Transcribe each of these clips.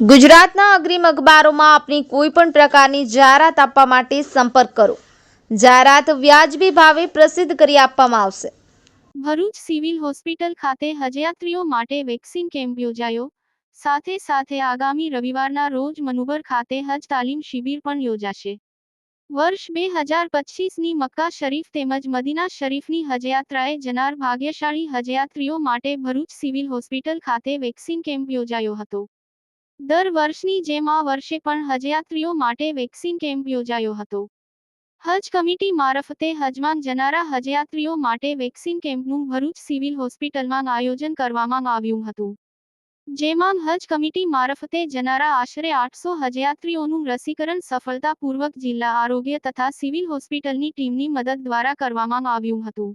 ગુજરાતના અગ્રીમ અખબારોમાં આપની કોઈ પણ પ્રકારની જાહેરાત આપવા માટે સંપર્ક કરો. જાહેરાત વ્યાજબી ભાવે પ્રસિદ્ધ કરી આપવામાં આવશે. ભરૂચ સિવિલ હોસ્પિટલ ખાતે હજયાત્રીઓ માટે વેક્સિન કેમ્પ યોજાયો. સાથે સાથે આગામી રવિવારના રોજ મનુબર ખાતે હજ તાલીમ શિબિર પણ યોજાશે. વર્ષ બે હજાર પચીસની મક્કા શરીફ તેમજ મદીના શરીફની હજયાત્રાએ જનાર ભાગ્યશાળી હજયાત્રીઓ માટે ભરૂચ સિવિલ હોસ્પિટલ ખાતે વેક્સિન કેમ્પ યોજાયો હતો. દર વર્ષની જેમ આ વર્ષે પણ હજયાત્રીઓ માટે વેક્સિન કેમ્પ યોજાયો હતો. હજ કમિટી મારફતે હજમાન જનારા હજયાત્રીઓ માટે વેક્સિન કેમ્પનું ભરૂચ સિવિલ હોસ્પિટલમાં આયોજન કરવામાં આવ્યું હતું. જેમાં હજ કમિટી મારફતે જનારા આશરે આઠસો હજયાત્રીઓનું રસીકરણ સફળતાપૂર્વક જિલ્લા આરોગ્ય તથા સિવિલ હોસ્પિટલની ટીમની મદદ દ્વારા કરવામાં આવ્યું હતું.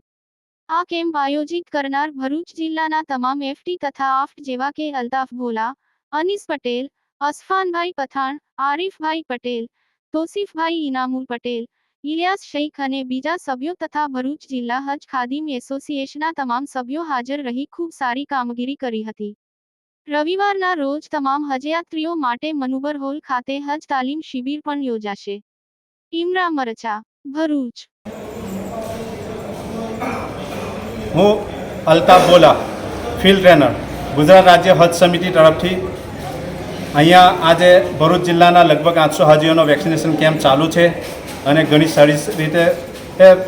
આ કેમ્પ આયોજિત કરનાર ભરૂચ જિલ્લાના તમામ એફટી તથા આફ્ટ જેવા કે અલ્તાફ ભોલા અનીસ પટેલ, અસફાનભાઈ પઠાણ આરીફભાઈ પટેલ, તોસીફભાઈ ઇનામુલ પટેલ, ઇલિયાસ શેખ અને બીજા સભ્યો તથા ભરૂચ જિલ્લા હજ ખાદિમ એસોસિએશનના તમામ સભ્યો હાજર રહી ખૂબ સારી કામગીરી કરી હતી. રવિવારના રોજ તમામ હજયાત્રીઓ માટે મનુબર હોલ ખાતે હજ તાલીમ શિબિર પણ યોજાશે. ઇમરા મરચા, ભરૂચ. હું અલ્તાફ બોલા, ફિલ્ડ ટ્રેનર, ગુજરાત રાજ્ય હજ સમિતિ તરફથી અહીંયા આજે ભરૂચ જિલ્લાના લગભગ આઠસો હાજીઓનો વેક્સિનેશન કેમ્પ ચાલુ છે અને ઘણી સારી રીતે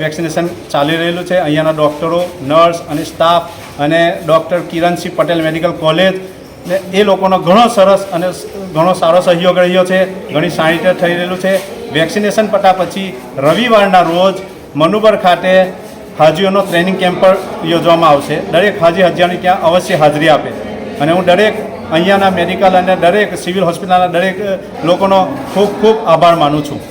વેક્સિનેશન ચાલી રહેલું છે. અહીંયાના ડૉક્ટરો, નર્સ અને સ્ટાફ અને doctor Kiransinh Patel medical college ને એ લોકોનો ઘણો સરસ અને ઘણો સારો સહયોગ રહ્યો છે. ઘણી સારી રીતે થઈ રહેલું છે. વેક્સિનેશન પતા પછી રવિવારના રોજ મનુબર ખાતે હાજીઓનો ટ્રેનિંગ કેમ્પ યોજવામાં આવશે. દરેક હાજી હજારની ત્યાં અવશ્ય હાજરી આપે. અને હું દરેક અહીંયાના મેડિકલ અને દરેક સિવિલ હોસ્પિટલના દરેક લોકોનો ખૂબ ખૂબ આભાર માનું છું.